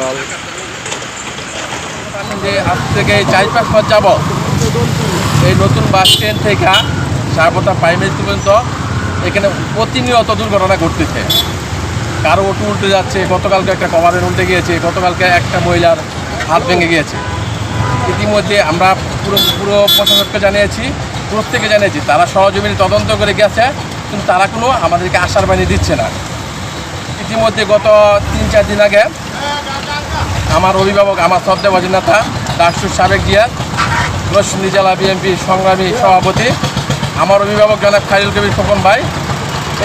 দল। যে আজ থেকে চার পাঁচ মাস যাব এই নতুন বাস স্ট্যান্ড থেকে সারপথা প্রাইমারি পর্যন্ত এখানে প্রতিনিয়ত দুর্ঘটনা ঘটতেছে। কারও ওটু উল্টে যাচ্ছে, গতকালকে একটা কভারের উল্টে গিয়েছে, গতকালকে একটা মহিলার হাত ভেঙে গিয়েছে। ইতিমধ্যে আমরা পুরো পুরো প্রশাসককে জানিয়েছি প্রত্যেকে জানিয়েছি, তারা সহজমিনী তদন্ত করে গেছে, কিন্তু তারা কোনো আমাদেরকে আশার বাণী দিচ্ছে না। ইতিমধ্যে গত তিন চার দিন আগে আমার অভিভাবক, আমার শ্রদ্ধাবাজি নেতা রাষ্ট্রীয় সাবেক জিয়া, রশ্মি জেলা বিএনপি সংগ্রামী সভাপতি, আমার অভিভাবক জনাব খালিল কবির খোকন ভাই,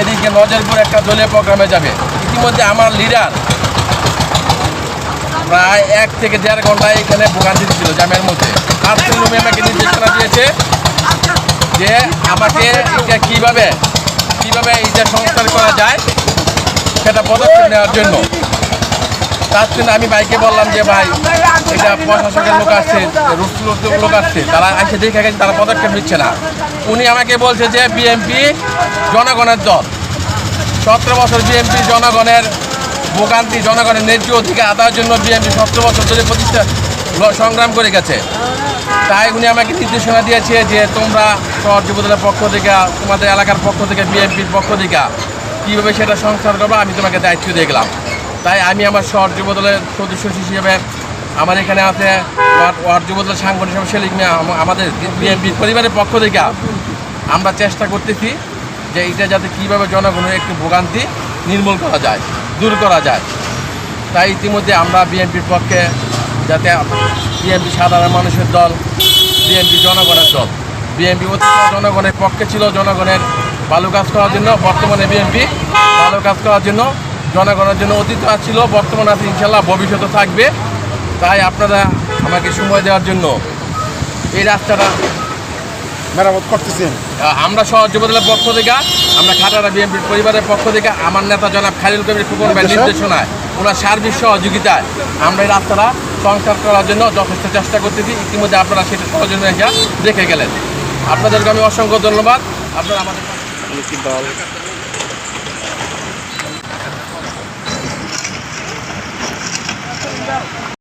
এদিকে নজরপুর একটা দলীয় প্রোগ্রামে যাবে। ইতিমধ্যে আমার লিডার প্রায় এক থেকে দেড় ঘণ্টা এখানে ভোগান্তি ছিল জামের মধ্যে। আর রুমে আমাকে নির্দেশনা দিয়েছে যে আমাকে এটা কীভাবে কীভাবে এটা সংস্কার করা যায়, সেটা পদক্ষেপ নেওয়ার জন্য। তার জন্য আমি ভাইকে বললাম যে, ভাই, এটা প্রশাসকের লোক আসছে লোক আসছে, তারা এসে দেখে গেছে, তারা পদক্ষেপ নিচ্ছে না। উনি আমাকে বলছে যে, বিএনপি জনগণের দল। সতেরো বছর বিএনপি জনগণের ভোগান্তি, জনগণের ন্যায্য অধিকার আদায়ের জন্য বিএনপি সতেরো বছর ধরে প্রতিষ্ঠা সংগ্রাম করে গেছে। তাই উনি আমাকে নির্দেশনা দিয়েছে যে, তোমরা শহর যুবদলের পক্ষ থেকে, তোমাদের এলাকার পক্ষ থেকে, বিএনপির পক্ষ থেকে, কীভাবে সেটা সংস্কার করব, আমি তোমাকে দায়িত্ব দেখলাম তাই আমি আমার শহর যুবদলের সদস্য হিসেবে আমার এখানে আছে ওয়ার্ড সাংগঠনিক হিসেবে সেলিক আমাদের বিএনপির পরিবারের পক্ষ থেকে আমরা চেষ্টা করতেছি যে এটা যাতে কীভাবে জনগণের একটু ভোগান্তি নির্মূল করা যায়, দূর করা যায়। তাই ইতিমধ্যে আমরা বিএনপির পক্ষে যাতে বিএনপি সাধারণ মানুষের দল, বিএনপি জনগণের দল, বিএনপি অতীত জনগণের পক্ষে ছিল জনগণের ভালো কাজ করার জন্য, বর্তমানে বিএনপি ভালো কাজ করার জন্য জনগণের জন্য অতীত ছিল বর্তমানে আছে ইনশাল্লাহ ভবিষ্যতে থাকবে। তাই আপনারা আমাকে সময় দেওয়ার জন্য এই রাস্তাটা মেরামত করতেছেন। আমরা সহ যুবদলের পক্ষ থেকে আমরা খাটারা বিএনপির পরিবারের পক্ষ থেকে আমার নেতা জনাব খালিল কবির ফুকন ভাই নির্দেশনায় ওনার সার্বিক সহযোগিতায় আমরা এই রাস্তাটা সংস্কার করার জন্য যথেষ্ট চেষ্টা করতেছি। ইতিমধ্যে আপনারা সেটা সহযোগিতা দেখে গেলেন। আপনাদেরকে আমি অসংখ্য ধন্যবাদ। আপনারা আমাদের